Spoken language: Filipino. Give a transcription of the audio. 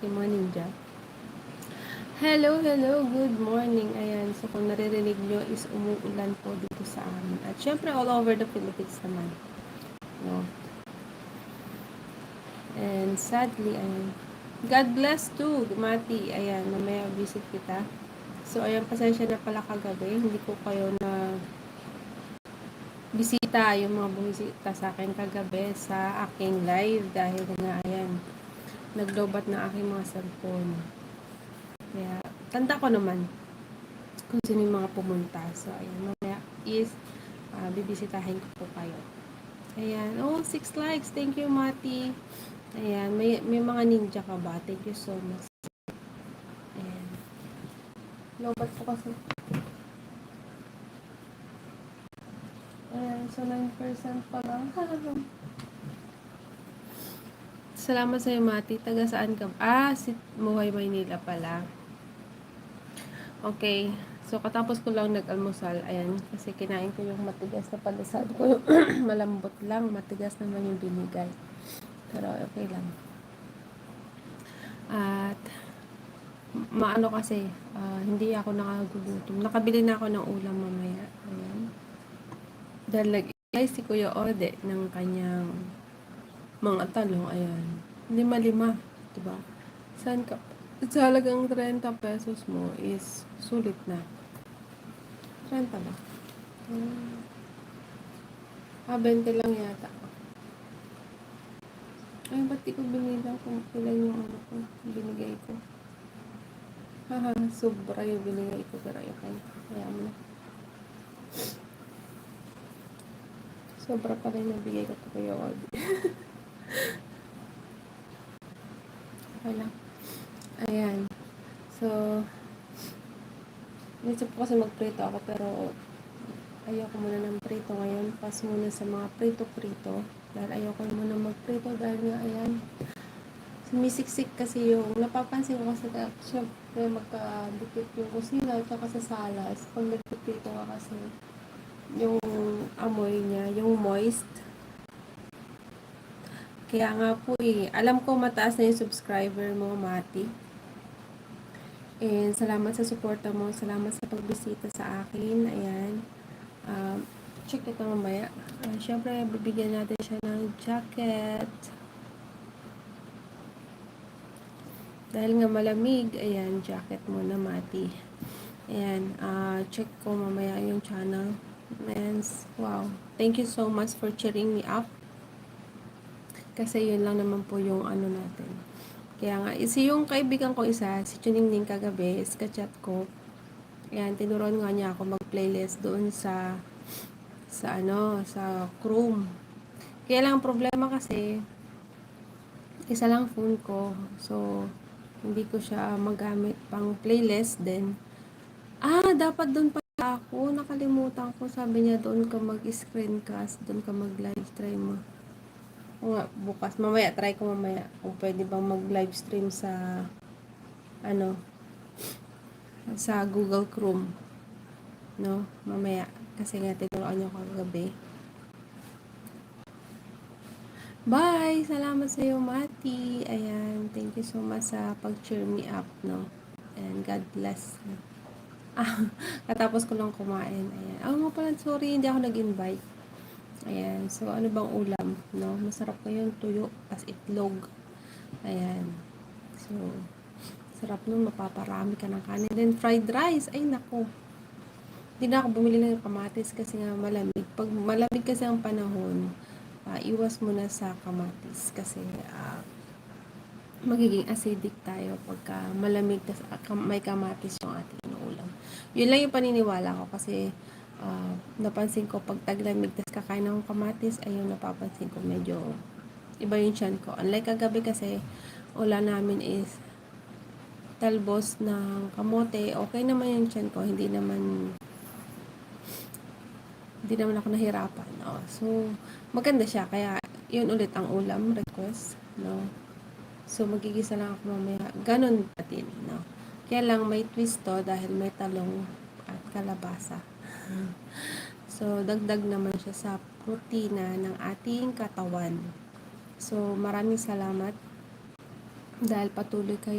Yung mga ninja. Hello, hello, good morning. Ayan, so kung naririnig nyo is umuulan po dito sa amin. At syempre all over the Philippines naman. No? And sadly, ayan. God bless too, Mati. Ayan, mamaya visit kita. So, ayan, pasensya na pala kagabi. Hindi ko kayo na bisita yung mga bumisita sa akin kagabi sa aking live dahil nga, ayan, naglobat na aking mga cellphone. Kaya, tanda ko naman kung sino yung mga pumunta. So, ayan, mamaya is ah, bibisitahin ko po kayo. Ayan. Oh, six likes. Thank you, Mati. Ayan. May, may mga ninja ka ba? Thank you so much. Ayan. Lobat po kasi. Ayan. So, 9% pa lang. Salamat sa'yo, Mati. Taga saan ka? Ah, si Muhay, Maynila pala. Okay. So, katapos ko lang nag-almusal. Ayan. Kasi kinain ko yung matigas na pandesal ko. Malambot lang. Matigas naman yung binigay. Pero okay lang. At maano kasi, ah, hindi ako nakagugutom. Nakabili na ako ng ulam mamaya. Ayan. Dahil nag si Kuya Ode ng kanyang mga talong. Ayan. Lima-lima. Diba? Saan ka? Sa halagang 30 pesos mo is sulit na. 30 ba? Hmm. Ah, 20 lang yata. Ay, ba't di ko binilang kung ilan yung ano ko, binigay ko? Haha, sobra yung binigay ko, pero okay. Kaya mo na. Sobra pa rin yung bigay ko to kayo, Odi. okay lang. Ayan. So, Minsan po kasi magprito ako pero ayoko muna ng prito ngayon. Pas muna sa mga prito-prito. Dahil ayoko muna magprito dahil nga ayan. Sumisiksik kasi yung napapansin ko kasi syempre magkadikit yung kusina at saka sa salas. Pag nagprito ka kasi yung amoy niya, yung moist. Kaya nga po eh, alam ko mataas na yung subscriber mo, Mati. And salamat sa suporta mo. Salamat sa pagbisita sa akin. Ayan. Um, check ito mamaya. Uh, Siyempre, bibigyan natin siya ng jacket. Dahil nga malamig, ayan, jacket mo na mati. Ayan, uh, check ko mamaya yung channel. Men's, wow. Thank you so much for cheering me up. Kasi yun lang naman po yung ano natin kaya nga, isi yung kaibigan ko isa, si Chuningning kagabi, is kachat ko. Ayan, tinuruan nga niya ako mag-playlist doon sa sa ano, sa Chrome. Kaya lang problema kasi isa lang phone ko. So, hindi ko siya magamit pang playlist din. Ah, dapat doon pa ako. Nakalimutan ko. Sabi niya doon ka mag-screencast, doon ka mag-live stream mo. Nga, bukas. Mamaya, try ko mamaya. Kung pwede bang mag-live stream sa, ano, sa Google Chrome. No? Mamaya. Kasi nga, tinuruan niyo kagabi. Bye! Salamat sa iyo, Mati. Ayan. Thank you so much sa pag-cheer me up, no? And God bless. Ah, katapos ko lang kumain. Ayan. Ah, nga pala, sorry, hindi ako nag-invite. Ayan. So, ano bang ulam? No? Masarap ko yung tuyo as itlog. Ayan. So, sarap nun. Mapaparami ka ng kanin. Then, fried rice. Ay, nako. Hindi na ako bumili ng kamatis kasi nga malamig. Pag malamig kasi ang panahon, uh, iwas muna sa kamatis kasi uh, magiging acidic tayo pagka malamig tas uh, may kamatis yung ating ulam. Yun lang yung paniniwala ko kasi uh, napansin ko pag taglamig tas kakain ng kamatis ayun napapansin ko medyo iba yung chan ko. Unlike kagabi kasi ula namin is talbos ng kamote. Okay naman yung chan ko hindi naman hindi naman ako nahirapan no? so maganda siya kaya yun ulit ang ulam request no? So magigisa lang ako mamaya. Ganun pa din no? Kaya lang may twist to dahil may talong at kalabasa So, dagdag naman siya sa protina ng ating katawan. So, maraming salamat dahil patuloy kayo